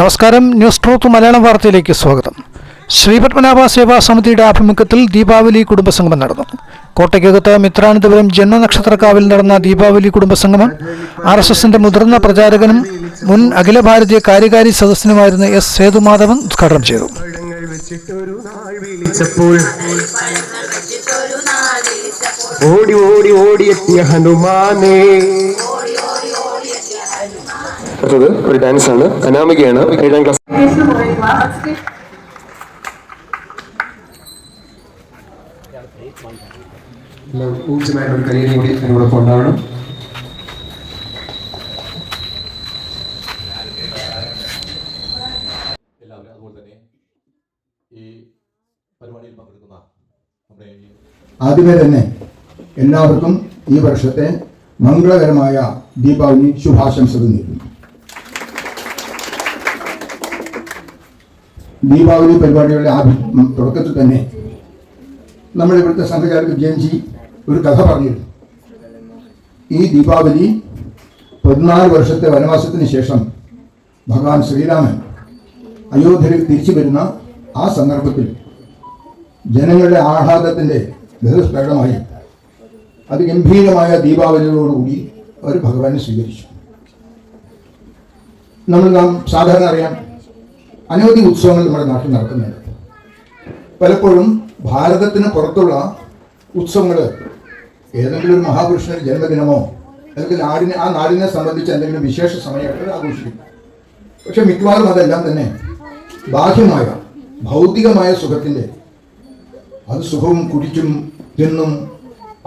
നമസ്കാരം. News truth Malayalam വാർത്തയിലേക്ക് സ്വാഗതം. ശ്രീപത്മനാഭ സേവാ സമിതിയുടെ ആഭിമുഖ്യത്തിൽ ദീപാവലി കുടുംബസംഗമം നടന്നു. കോട്ടയ്ക്കകത്ത് മിത്രാനന്തപുരം ജന്മനക്ഷത്രക്കാവിൽ നടന്ന ദീപാവലി കുടുംബസംഗമം ആർ എസ് എസിന്റെ മുതിർന്ന പ്രചാരകനും മുൻ അഖില ഭാരതീയ കാര്യകാരി സദസ്യനുമായിരുന്ന എസ് സേതുമാധവൻ ഉദ്ഘാടനം ചെയ്തു. ഓടി ഓടി ഓടിയെത്തിയ ഹനുമാനേ. അടുത്തത് ഒരു ഡാൻസ് ആണ്. അനാമികയാണ്. ഏഴാം ക്ലാസ് ഊർജമായിട്ട് ഒരു കരിയർ കൂടി എന്നോടൊപ്പം ഉണ്ടാവണം എല്ലാവരും അതുപോലെ തന്നെ ഈ പരിപാടിയിൽ പങ്കെടുക്കുന്ന നമ്മുടെ ആദ്യമേ തന്നെ എല്ലാവർക്കും ഈ വർഷത്തെ മംഗളകരമായ ദീപാവലി ശുഭാശംസകൾ നേരുന്നു. ദീപാവലി പരിപാടികളുടെ ഉം, തുടക്കത്തിൽ തന്നെ നമ്മുടെ ഇവിടുത്തെ സംഘചാലക് ജയൻജി ഒരു കഥ പറഞ്ഞിരുന്നു. ഈ ദീപാവലി പതിനാല് വർഷത്തെ വനവാസത്തിന് ശേഷം ഭഗവാൻ ശ്രീരാമൻ അയോധ്യയിൽ തിരിച്ചു വരുന്ന ആ സന്ദർഭത്തിൽ ജനങ്ങളുടെ ആഹ്ലാദത്തിന്റെ ബഹിസ്ഫുടമായി അതിഗംഭീരമായ ദീപാവലിയോടുകൂടി അവർ ഭഗവാനെ സ്വീകരിച്ചു. നമ്മൾ നാം സാധാരണ അറിയാം അനവധി ഉത്സവങ്ങൾ നമ്മുടെ നാട്ടിൽ നടക്കുന്നുണ്ട്. പലപ്പോഴും ഭാരതത്തിന് പുറത്തുള്ള ഉത്സവങ്ങൾ ഏതെങ്കിലും ഒരു മഹാപുരുഷന്റെ ജന്മദിനമോ അല്ലെങ്കിൽ നാടിനെ ആ നാടിനെ സംബന്ധിച്ച് എന്തെങ്കിലും വിശേഷ സമയമായിട്ട് ആഘോഷിക്കും പക്ഷെ മിക്കവാറും അതെല്ലാം തന്നെ ബാഹ്യമായ ഭൗതികമായ സുഖത്തിന്റെ. അത് സുഖവും കുടിച്ചും തിന്നും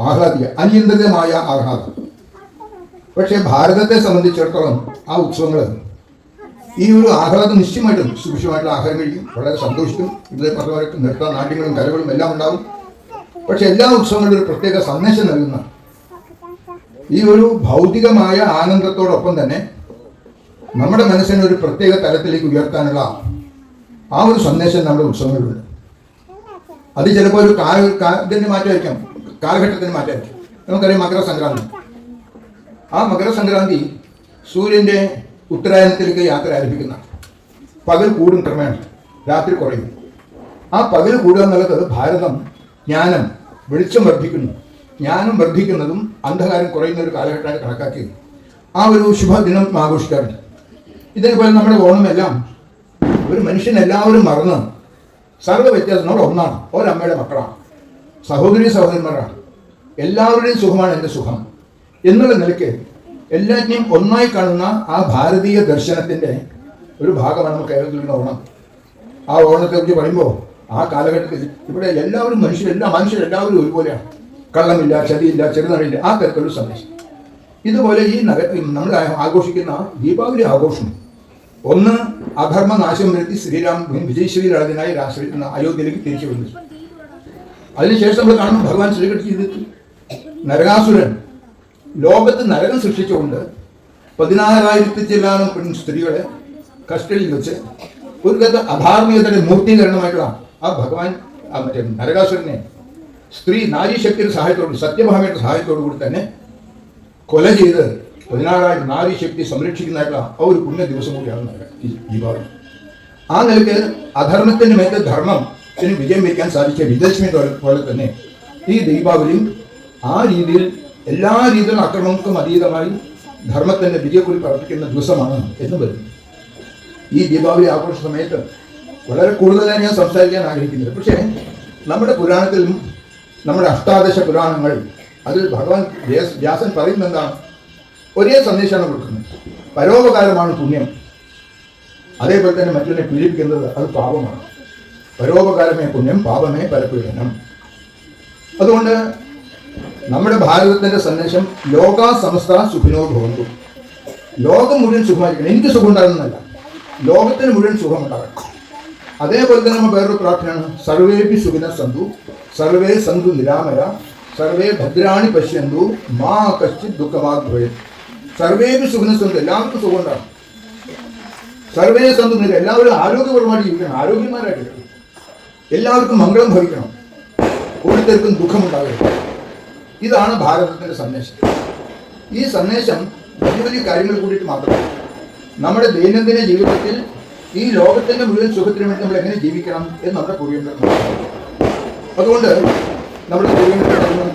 ആഹ്ലാദിക്കുക അനിയന്ത്രിതമായ ആഹ്ലാദം. പക്ഷേ ഭാരതത്തെ സംബന്ധിച്ചിടത്തോളം ആ ഉത്സവങ്ങൾ ഈ ഒരു ആഹ്ലാദം നിശ്ചയമായിട്ടും സുഭിക്ഷമായിട്ടുള്ള ആഹാരം കഴിക്കും. വളരെ സന്തോഷിക്കും. ഇവിടെ പറഞ്ഞവർക്ക് നൃത്ത നാട്യങ്ങളും കലകളും എല്ലാം ഉണ്ടാവും. പക്ഷെ എല്ലാ ഉത്സവങ്ങളിലും ഒരു പ്രത്യേക സന്ദേശം നൽകുന്ന ഈ ഒരു ഭൗതികമായ ആനന്ദത്തോടൊപ്പം തന്നെ നമ്മുടെ മനസ്സിനെ ഒരു പ്രത്യേക തലത്തിലേക്ക് ഉയർത്താനുള്ള ആ ഒരു സന്ദേശം നമ്മുടെ ഉത്സവങ്ങളിലുണ്ട്. അത് ചിലപ്പോൾ ഒരു കാല ഇതിന്റെ മാറ്റമായിരിക്കാം. കാലഘട്ടത്തിന് മാറ്റമായിരിക്കും. നമുക്കറിയാം മകരസംക്രാന്തി. ആ മകരസംക്രാന്തി സൂര്യന്റെ ഉത്തരായനത്തിലേക്ക് യാത്ര ആരംഭിക്കുന്ന പകൽ കൂടും ക്രമേണ രാത്രി കുറയും. ആ പകൽ കൂടുക എന്നുള്ളത് ഭാരതം ജ്ഞാനം വെളിച്ചം വർദ്ധിക്കുന്നു. ജ്ഞാനം വർദ്ധിക്കുന്നതും അന്ധകാരം കുറയുന്ന ഒരു കാലഘട്ടമായി കണക്കാക്കി. ആ ഒരു ശുഭദിനം ആഘോഷിക്കാറുണ്ട്. ഇതേപോലെ നമ്മുടെ ഓണമെല്ലാം ഒരു മനുഷ്യൻ എല്ലാവരും മറന്ന് സർവ വ്യത്യാസങ്ങളോട് ഒന്നാണ്. ഒരമ്മയുടെ മക്കളാണ്. സഹോദരി സഹോദരന്മാരാണ് എല്ലാവരുടെയും സുഖമാണ് എന്റെ സുഖം എന്നുള്ള നിലയ്ക്ക് എല്ലാറ്റിനെയും ഒന്നായി കാണുന്ന ആ ഭാരതീയ ദർശനത്തിന്റെ ഒരു ഭാഗമാണ് നമ്മൾ കേരളത്തിലുള്ള ഓണം. ആ ഓണത്തെ കുറിച്ച് പറയുമ്പോൾ ആ കാലഘട്ടത്തിൽ ഇവിടെ എല്ലാവരും മനുഷ്യരെല്ലാം മനുഷ്യരെല്ലാവരും ഒരുപോലെയാണ്. കള്ളമില്ല ചതിയില്ല ചെറുനടയില്ല ആ തരത്തിലുള്ള സന്ദേശം. ഇതുപോലെ ഈ നഗ നമ്മൾ ആഘോഷിക്കുന്ന ദീപാവലി ആഘോഷം. ഒന്ന് അധർമ്മനാശം വരുത്തി ശ്രീരാം വിജയ് ശ്രീരാജനായി രാഷ്ട്രീയ അയോധ്യയിലേക്ക് തിരിച്ചു വന്നു അതിനുശേഷം നമ്മൾ കാണുമ്പോൾ ഭഗവാൻ ശ്രീകൃഷ്ണ ചെയ്തിട്ട് നരകാസുരൻ ലോകത്ത് നരകം സൃഷ്ടിച്ചുകൊണ്ട് പതിനാറായിരത്തി ചില്ലാനും പെൺ സ്ത്രീകളെ കസ്റ്റഡിയിൽ വെച്ച് ഒരു കഥ അധാർമികതയുടെ മൂർത്തീകരണമായിട്ടുള്ള ആ ഭഗവാൻ ആ മറ്റേ നരകാസുരനെ സ്ത്രീ നാരീശക്തിയുടെ സഹായത്തോട് സത്യഭാമയുടെ സഹായത്തോടു കൂടി തന്നെ കൊല ചെയ്ത് പതിനാറായിരം നാരി ശക്തി സംരക്ഷിക്കുന്നതായിട്ടുള്ള ആ ഒരു പുണ്യ ദിവസം കൂടിയാണ് ദീപാവലി. ആ നിലയ്ക്ക് അധർമ്മത്തിന് മേലെ ധർമ്മത്തിന് വിജയം വയ്ക്കാൻ സാധിച്ച വിജയലക്ഷ്മി പോലെ തന്നെ ഈ ദീപാവലിയും ആ രീതിയിൽ എല്ലാ രീതിയിലും അക്രമങ്ങൾക്കും അതീതമായി ധർമ്മത്തിന്റെ വിജയക്കുറി പ്രവർത്തിക്കുന്ന ദിവസമാണ് എന്ന് വരുന്നു ഈ ദീപാവലി ആഘോഷ സമയത്ത് വളരെ കൂടുതലായി ഞാൻ സംസാരിക്കാൻ ആഗ്രഹിക്കുന്നില്ല. പക്ഷേ നമ്മുടെ പുരാണത്തിലും നമ്മുടെ അഷ്ടാദശ പുരാണങ്ങൾ അതിൽ ഭഗവാൻ വ്യാസൻ പറയുന്നത് എന്താണ് ഒരേ സന്ദേശമാണ് കൊടുക്കുന്നത്. പരോപകാരമാണ് പുണ്യം. അതേപോലെ തന്നെ മറ്റുള്ളവരെ പീഡിപ്പിക്കുന്നത് അത് പാപമാണ്. പരോപകാരമേ പുണ്യം പാപമേ പരപീഡനം. അതുകൊണ്ട് നമ്മുടെ ഭാരതത്തിന്റെ സന്ദേശം ലോകാ സമസ്ത സുഖിനോ ഭവന്തു. ലോകം മുഴുവൻ സുഖമായിരിക്കണം. എനിക്ക് സുഖം ഉണ്ടാകുന്നതല്ല ലോകത്തിന് മുഴുവൻ സുഖമുണ്ടാകണം. അതേപോലെ തന്നെ നമ്മൾ വേറൊരു പ്രാർത്ഥനയാണ്. സർവേപി സുഖിന സന്തു സർവേ സന്തു നിരാമര സർവേ ഭദ്രാണി പശ്യന്തു മാ കശ്ചി ദുഃഖമാഗ്രഹ. സർവേപി സുഖിന സന്തു എല്ലാവർക്കും സുഖം ഉണ്ടാകും സർവേ സന്തു നിര എല്ലാവരും ആരോഗ്യപരമായിട്ട് ജീവിക്കണം. ആരോഗ്യമാരായിട്ട്. എല്ലാവർക്കും മംഗളം ഭവിക്കണം. ഓരോരുത്തർക്കും ദുഃഖമുണ്ടാകരുത്. ഇതാണ് ഭാരതത്തിന്റെ സന്ദേശം. ഈ സന്ദേശം വലിയ വലിയ കാര്യങ്ങൾ കൂടിയിട്ട് മാത്രമല്ല നമ്മുടെ ദൈനംദിന ജീവിതത്തിൽ ഈ ലോകത്തിന്റെ മുഴുവൻ സുഖത്തിന് വേണ്ടി നമ്മൾ എങ്ങനെ ജീവിക്കണം എന്ന് നമ്മുടെ പൂർവികന്മാർ അതുകൊണ്ട് നമ്മുടെ പൂർവികന്മാർ പറഞ്ഞു,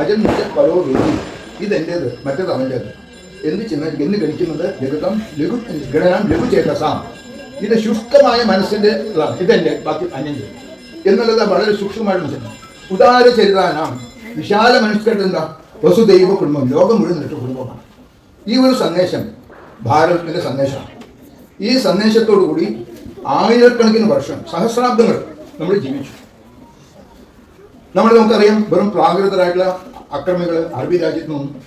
അജം പരോ വേദി. ഇതെന്റേത് മറ്റേത് അവന്റേത് എന്ന് ചിന്ത എന്ന് ഗണിക്കുന്നത് ലഘുതം ലഘു ഗണനം ലഘു ചേതസാം. ഇത് ശുഷ്കമായ മനസ്സിന്റെ ഇതാണ്. ഇതെന്റെ ബാക്കി അന്യന്റെ. എന്നുള്ളത് വളരെ സൂക്ഷ്മമായിട്ട് മനസ്സിലാക്കണം ഉദാര ചരിതാനാം. വിശാല മനുഷ്യരുടെ എന്താ? വസുദൈവ കുടുംബം ലോകം മുഴുവൻ നിന്നിട്ട് കുടുംബമാണ്. ഈ ഒരു സന്ദേശം ഭാരതത്തിന്റെ സന്ദേശമാണ്. ഈ സന്ദേശത്തോടു കൂടി ആയിരക്കണക്കിന് വർഷം സഹസ്രാബ്ദങ്ങൾ നമ്മൾ ജീവിച്ചു. നമ്മൾ നമുക്കറിയാം വെറും പ്രാകൃതരായിട്ടുള്ള അക്രമികൾ അറബി രാജ്യത്ത് നിന്നും.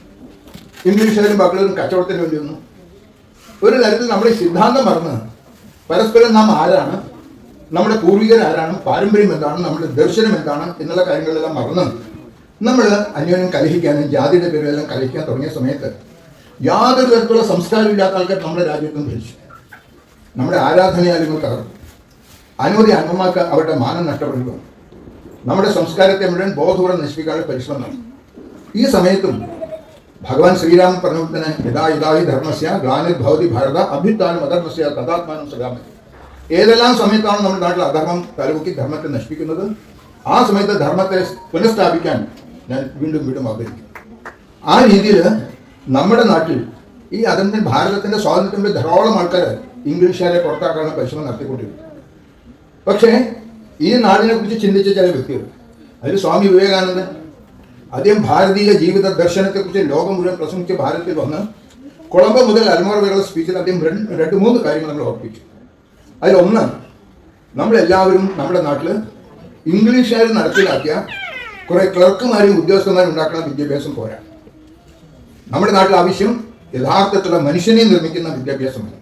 ഇംഗ്ലീഷുകാരും ബാക്കിയുള്ളവരും കച്ചവടത്തിന് വേണ്ടി വന്നു. ഒരു തരത്തിൽ നമ്മുടെ സിദ്ധാന്തം മറന്ന് പരസ്പരം നാം ആരാണ്? നമ്മുടെ പൂർവികർ ആരാണ് പാരമ്പര്യം എന്താണ്? നമ്മുടെ ദർശനം എന്താണ്? എന്നുള്ള കാര്യങ്ങളെല്ലാം മറന്ന് നമ്മൾ അന്യോന്യം കലഹിക്കാനും ജാതിയുടെ പേരിലെല്ലാം കലഹിക്കാൻ തുടങ്ങിയ സമയത്ത് യാതൊരു തരത്തിലുള്ള സംസ്കാരമില്ലാത്ത ആൾക്കാർ നമ്മുടെ രാജ്യത്തും ഭരിച്ചു നമ്മുടെ ആരാധനാലയങ്ങൾ തകർന്നു. അനവധി അംഗന്മാർക്ക് അവരുടെ മാനം നഷ്ടപ്പെടുക നമ്മുടെ സംസ്കാരത്തെ മുഴുവൻ ബോധപൂർവം നശിപ്പിക്കാനുള്ള പരിശ്രമം നടന്നു ഈ സമയത്തും ഭഗവാൻ ശ്രീരാമൻ പറഞ്ഞു തന്നെ യഥാ യഥാഹി ധർമ്മസ്യ ഗ്ലാനിർഭവതി ഭാരത അഭ്യുത്ഥാനം അധർമ്മസ്യ തഥാത്മാനം സകാമ ഏതെല്ലാം സമയത്താണ് നമ്മുടെ നാട്ടിൽ അധർമ്മം തലമുക്കി ധർമ്മത്തെ നശിപ്പിക്കുന്നത്? ആ സമയത്ത് ധർമ്മത്തെ പുനഃസ്ഥാപിക്കാൻ ഞാൻ വീണ്ടും വീണ്ടും ആഗ്രഹിക്കും ആ രീതിയിൽ നമ്മുടെ നാട്ടിൽ ഈ അതിന്റെ ഭാരതത്തിന്റെ സ്വാതന്ത്ര്യത്തിൽ ധാരാളം ആൾക്കാർ ഇംഗ്ലീഷുകാരെ പുറത്താക്കാനുള്ള പരിശ്രമം നടത്തിക്കൊണ്ടിരുന്നു പക്ഷേ ഈ നാടിനെ കുറിച്ച് ചിന്തിച്ച ചില വ്യക്തികൾ അതിൽ സ്വാമി വിവേകാനന്ദൻ അദ്ദേഹം ഭാരതീയ ജീവിത ദർശനത്തെക്കുറിച്ച് ലോകം മുഴുവൻ പ്രസംഗിച്ച് ഭാരതത്തിൽ വന്ന് കൊളംബോ മുതൽ അൽമോറ വരെയുള്ള സ്പീച്ചിൽ അദ്ദേഹം രണ്ട് രണ്ട് മൂന്ന് കാര്യങ്ങൾ നമ്മൾ ഓർപ്പിച്ചു. അതിലൊന്ന് നമ്മളെല്ലാവരും നമ്മുടെ നാട്ടിൽ ഇംഗ്ലീഷുകാർ നടപ്പിലാക്കിയ കുറെ ക്ലർക്കുമാരും ഉദ്യോഗസ്ഥന്മാരും ഉണ്ടാക്കുന്ന വിദ്യാഭ്യാസം പോരാ. നമ്മുടെ നാട്ടിൽ ആവശ്യം യഥാർത്ഥത്തിലുള്ള മനുഷ്യനെ നിർമ്മിക്കുന്ന വിദ്യാഭ്യാസമാണ്.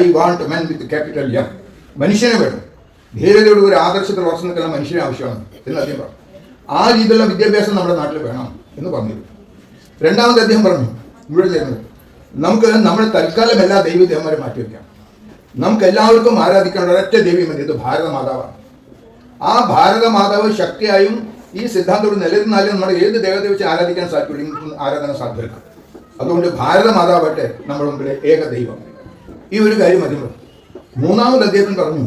I want men with capital M മനുഷ്യനെ വേണം. ധീരതയോട് ഒരു ആദർശത്തിൽ ഉറച്ചു നിൽക്കുന്ന മനുഷ്യനെ ആവശ്യമാണ് എന്ന് അദ്ദേഹം പറഞ്ഞു. ആ രീതിയിലുള്ള വിദ്യാഭ്യാസം നമ്മുടെ നാട്ടിൽ വേണം എന്ന് പറഞ്ഞിരുന്നു. രണ്ടാമത് അദ്ദേഹം പറഞ്ഞു മുഴുവൻ ചേർന്നത് നമുക്ക് നമ്മുടെ തൽക്കാലം എല്ലാ ദൈവദേവന്മാരെ മാറ്റിവെക്കാം നമുക്ക് എല്ലാവർക്കും ആരാധിക്കേണ്ട ഒരൊറ്റ ദേവി മതി ഇത് ഭാരത മാതാവാണ്. ആ ഭാരത മാതാവ് ശക്തിയായും ഈ സിദ്ധാന്തത്തോട് നിലനിന്നാലും നമ്മൾ ഏത് ദേവതയെ വെച്ച് ആരാധിക്കാൻ ഇങ്ങനത്തെ ആരാധന സാധ്യമല്ല അതുകൊണ്ട് ഭാരത മാതാവട്ടെ നമ്മുടെ മുമ്പിലെ ഏക ദൈവം. ഈ ഒരു കാര്യം മതി മൂന്നാമത് അദ്ദേഹത്തിന് പറഞ്ഞു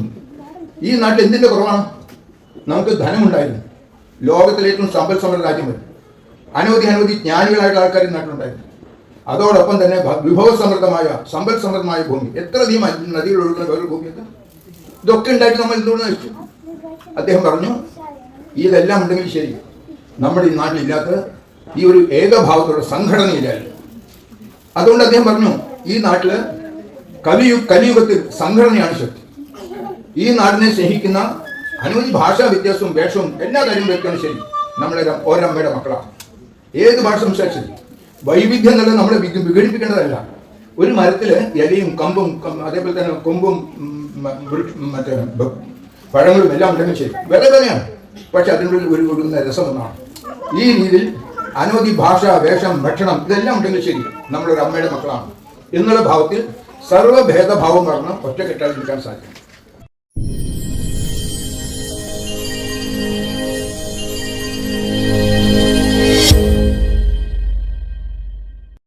ഈ നാട്ടിൽ എന്തിന്റെ കുറവാണ്? നമുക്ക് ധനമുണ്ടായിരുന്നു. ലോകത്തിലെ സമ്പൽ സമൃദ്ധ രാജ്യം വരും അനവധി അനവധി ജ്ഞാനികളായിട്ടുള്ള ആൾക്കാർ നാട്ടിലുണ്ടായിരുന്നു. അതോടൊപ്പം തന്നെ വിഭവ സമൃദ്ധമായ സമ്പൽ സമൃദ്ധമായ ഭൂമി. എത്ര അധികം നദികൾ ഒഴുകുന്ന ഭൂമിയൊക്കെ? ഇതൊക്കെ ഉണ്ടായിട്ട് നമ്മൾ എന്തുകൊണ്ട് നശിച്ചു അദ്ദേഹം പറഞ്ഞു ഇതെല്ലാം ഉണ്ടെങ്കിൽ ശരി. നമ്മുടെ ഈ നാട്ടിലില്ലാത്ത ഈ ഒരു ഏകഭാവത്തോടെ സംഘടനയില്ലായിരുന്നു അതുകൊണ്ട് അദ്ദേഹം പറഞ്ഞു ഈ നാട്ടിൽ കലിയു കലിയുഗത്തിൽ സംഘടനയാണ് ശക്തി. ഈ നാടിനെ സ്നേഹിക്കുന്ന അനവധി ഭാഷാ വ്യത്യാസവും വേഷവും എല്ലാ കാര്യവും വ്യക്തമാണ് ശരി. നമ്മളെ ഓരമ്മയുടെ മക്കളാണ്. ഏത് ഭാഷ സംസാരിച്ചത് വൈവിധ്യം എന്നുള്ളത് നമ്മളെ വിഘടിപ്പിക്കേണ്ടതല്ല. ഒരു മരത്തിൽ ഇലയും കമ്പും അതേപോലെ തന്നെ കൊമ്പും മറ്റേ പഴങ്ങളും എല്ലാം ഉണ്ടെങ്കിൽ ശരി. വേറെ വേറെയാണ്. പക്ഷെ അതിനുള്ളിൽ ഒരു രസം ഒന്നാണ് ഈ രീതിയിൽ അനവധി ഭാഷ വേഷം ഭക്ഷണം ഇതെല്ലാം ഉണ്ടെങ്കിൽ ശരി നമ്മളൊരു അമ്മയുടെ മക്കളാണ്. എന്നുള്ള ഭാവത്തിൽ സർവഭേദഭാവം പറഞ്ഞ് ഒറ്റക്കെട്ടാൽ നിൽക്കാൻ സാധിക്കും.